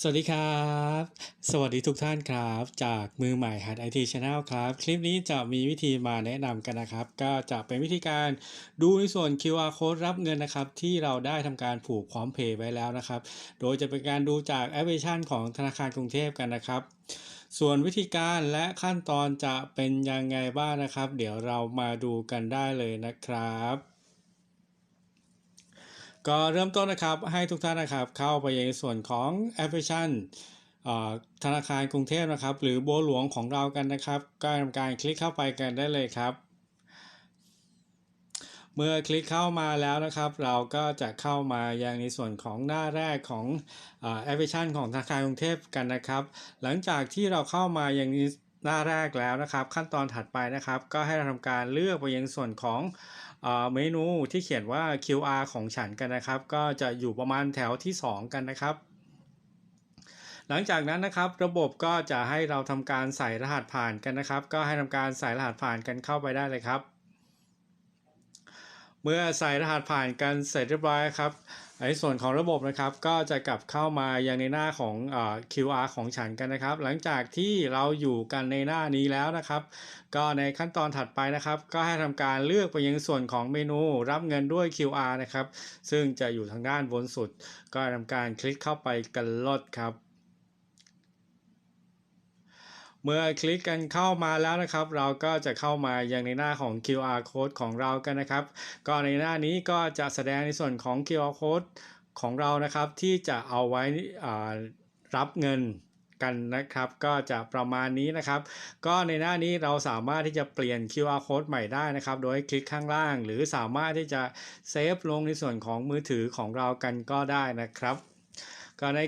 สวัสดีครับ สวัสดีทุกท่านครับ จากมือใหม่หัดไอทีชาแนลครับ คลิปนี้จะมีวิธีมาแนะนำกันนะครับ ก็จะเป็นวิธีการดูในส่วน QR code รับเงินนะครับ ที่เราได้ทำการผูกพร้อมเพย์ไว้แล้วนะครับ โดยจะเป็นการดูจากแอปพลิเคชันของธนาคารกรุงเทพกันนะครับ ส่วนวิธีการและขั้นตอนจะเป็นยังไงบ้างนะครับ เดี๋ยวเรามาดูกันได้เลยนะครับ ก็เริ่มต้นนะครับให้ทุกท่านนะครับเข้าไปในส่วนของแอปพลิเคชันอ่อธนาคารกรุงเทพนะครับ หรือโบหลวงของเรากันนะครับ ก็ทำการคลิกเข้าไปกันได้เลยครับ เมื่อคลิกเข้ามาแล้วนะครับ เราก็จะเข้ามาอยังในส่วนของหน้าแรกของแอปพลิเคชันของธนาคารกรุงเทพกันนะครับ หลังจากที่เราเข้ามายัง หน้าแรกแล้วนะครับ ขั้นตอนถัดไปนะครับ ก็ให้เราทำการเลือกไปยังส่วนของเมนูที่เขียนว่า QR ของฉันกันนะครับ ก็จะอยู่ประมาณแถวที่ 2 กันนะครับ หลังจากนั้นนะครับ ระบบก็จะให้เราทำการใส่รหัสผ่านกันนะครับ ก็ให้ทำการใส่รหัสผ่านกันเข้าไปได้เลยครับ เมื่อใส่รหัสผ่านกันเสร็จเรียบร้อยครับในส่วนของระบบนะครับก็จะกลับเข้ามายังในหน้าของอ QR ของฉันกันนะครับ หลังจากที่เราอยู่กันในหน้านี้แล้วนะครับ ก็ในขั้นตอนถัดไปนะครับ ก็ให้ทำการเลือกไปยังส่วนของเมนูรับเงินด้วย QR นะครับ ซึ่งจะอยู่ทางด้านบนสุด ก็ทำการคลิกเข้าไปกันลดครับ เมื่อคลิกกันเข้ามาแล้วนะครับ เราก็จะเข้ามาอยังในหน้าของ QR code ของเรากันนะครับ ก็ในหน้านี้ก็จะแสดงในส่วนของ QR code ของเรานะครับ ที่จะเอาไว้อ่ารับเงินกันนะครับ ก็จะประมาณนี้นะครับ ก็ในหน้านี้เราสามารถที่จะเปลี่ยน QR code ใหม่ได้นะครับ โดยคลิกข้างล่าง หรือสามารถที่จะเซฟลงในส่วนของมือถือของเรากันก็ได้นะครับ ก็ใน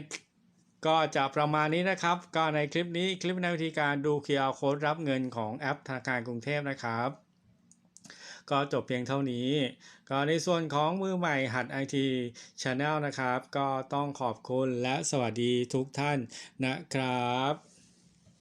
ก็จะประมาณนี้นะครับ ก็ในคลิปนี้คลิปในวิธีการดู QR code รับเงินของแอปธนาคารกรุงเทพนะครับ ก็จบเพียงเท่านี้ ก็ในส่วนของมือใหม่หัด IT Channel นะครับ ก็ต้องขอบคุณและสวัสดีทุกท่านนะครับ